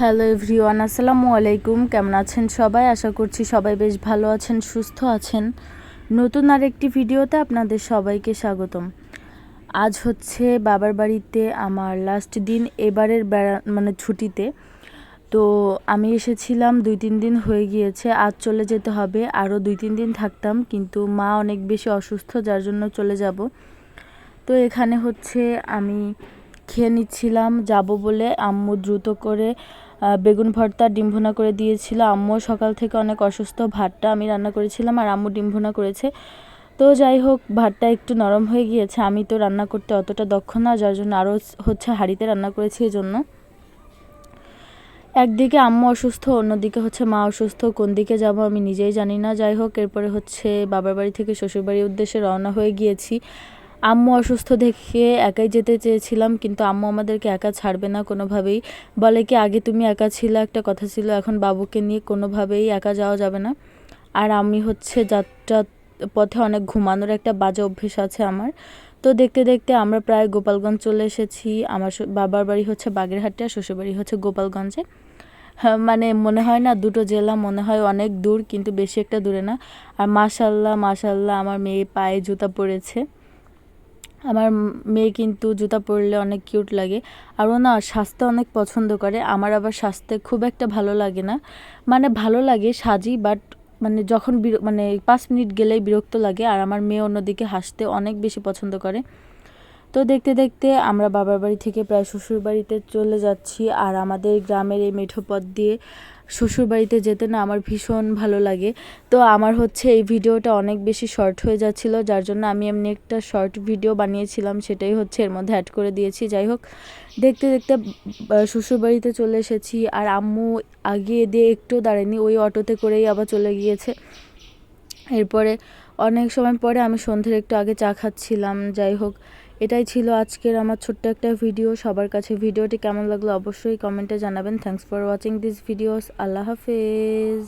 Hello everyone, আসসালামু আলাইকুম। কেমন আছেন সবাই? আশা করছি সবাই বেশ ভালো আছেন, সুস্থ আছেন। নতুন আরেকটি ভিডিওতে আপনাদের সবাইকে স্বাগতম। আজ হচ্ছে বাবার বাড়িতে আমার লাস্ট দিন, এবারের বেড়া মানে ছুটিতে। তো আমি এসেছিলাম, দুই তিন দিন হয়ে গিয়েছে, আজ চলে যেতে হবে। আরও দুই তিন দিন থাকতাম, কিন্তু মা অনেক বেশি অসুস্থ, যার জন্য চলে যাব। তো এখানে হচ্ছে আমি খেয়ে নিচ্ছিলাম, যাব বলে আম্মু দ্রুত করে বেগুন ভর্তা ডিম ভুনা করে দিয়েছিল। আম্মু সকাল থেকে অনেক অসুস্থ, ভাতটা আমি রান্না করেছিলাম আর আম্মু ডিম ভুনা করেছে। তো যাই হোক, ভাতটা একটু নরম হয়ে গিয়েছে। আমি তো রান্না করতে অতটা দক্ষ না, যার জন্য আরও হচ্ছে হাঁড়িতে রান্না করেছি এই জন্য একদিকে আম্মু অসুস্থ, অন্যদিকে হচ্ছে মা অসুস্থ। কোন দিকে যাব আমি নিজেই জানি না। যাই হোক, এরপরে হচ্ছে বাবার বাড়ি থেকে শ্বশুরবাড়ির উদ্দেশ্যে রওনা হয়ে গিয়েছি। আম্মু অসুস্থ দেখে একাই যেতে চেয়েছিলাম কিন্তু আম্মু আমাদেরকে একা ছাড়বে না কোনোভাবেই। বলে কি আগে তুমি একা ছিল একটা কথা ছিল এখন বাবুকে নিয়ে কোনোভাবেই একা যাওয়া যাবে না। আর আমি হচ্ছে যাত্রা পথে অনেক ঘুমানোর একটা বাজে অভ্যেস আছে আমার। তো দেখতে দেখতে আমরা প্রায় গোপালগঞ্জ চলে এসেছি। আমার বাবার বাড়ি হচ্ছে বাগেরহাটে আর শ্বশুর বাড়ি হচ্ছে গোপালগঞ্জে। হ্যাঁ, মানে মনে হয় না দুটো জেলা মনে হয় অনেক দূর কিন্তু বেশি একটা দূরে না। আর মাশাল্লাহ মাশাল্লাহ আমার মেয়ে পায়ে জুতা পরেছে। আমার মেয়ে কিন্তু জুতা পরলে অনেক কিউট লাগে। আর ও না সাজতে অনেক পছন্দ করে। আমার আবার সাজতে খুব একটা ভালো লাগে না। মানে ভালো লাগে সাজি বাট মানে যখন মানে পাঁচ মিনিট গেলেই বিরক্ত লাগে। আর আমার মেয়ে অন্যদিকে হাসতে অনেক বেশি পছন্দ করে। তো দেখতে দেখতে আমরা বাবার বাড়ি থেকে প্রায় শ্বশুর বাড়িতে চলে যাচ্ছি আর আমাদের গ্রামের এই মেঠো পথ দিয়ে শ্বশুর বাড়িতে যেতে না আমার ভীষণ ভালো লাগে। তো আমার হচ্ছে এই ভিডিওটা অনেক বেশি শর্ট হয়ে যাচ্ছিল, যার জন্য আমি এমনি একটা শর্ট ভিডিও বানিয়েছিলাম, সেটাই হচ্ছে এর মধ্যে অ্যাড করে দিয়েছি। যাই হোক, দেখতে দেখতে শ্বশুর বাড়িতে চলে এসেছি আর আম্মু আগিয়ে দিয়ে একটু দাঁড়ায়নি, ওই অটোতে করেই আবার চলে গিয়েছে। এরপরে অনেক সময় পরে আমি সন্ধ্যের একটু আগে চা খাচ্ছিলাম, যাই হোক এটাই ছিল আজকের আমার ছোট্ট একটা ভিডিও। সবার কাছে ভিডিওটি কেমন লাগল অবশ্যই কমেন্টে জানাবেন। Thanks for watching this videos আল্লাহ হাফেজ।